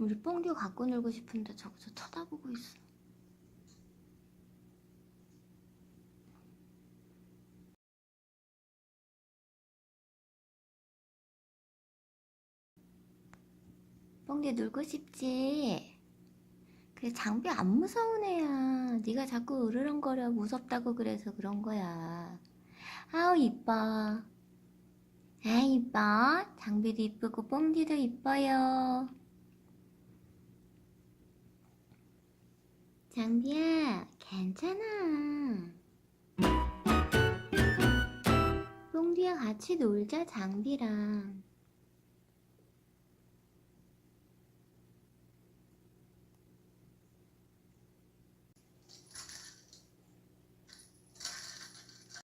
우리 뽕듀 갖고 놀고 싶은데 저기서 쳐다보고 있어. 뽕듀 놀고 싶지? 그래 장비 안 무서운 애야. 네가 자꾸 으르렁거려 무섭다고 그래서 그런 거야. 아우 이뻐. 아 이뻐. 장비도 이쁘고 뽕듀도 이뻐요. 장비야, 괜찮아. 뽕디야 같이 놀자, 장비랑.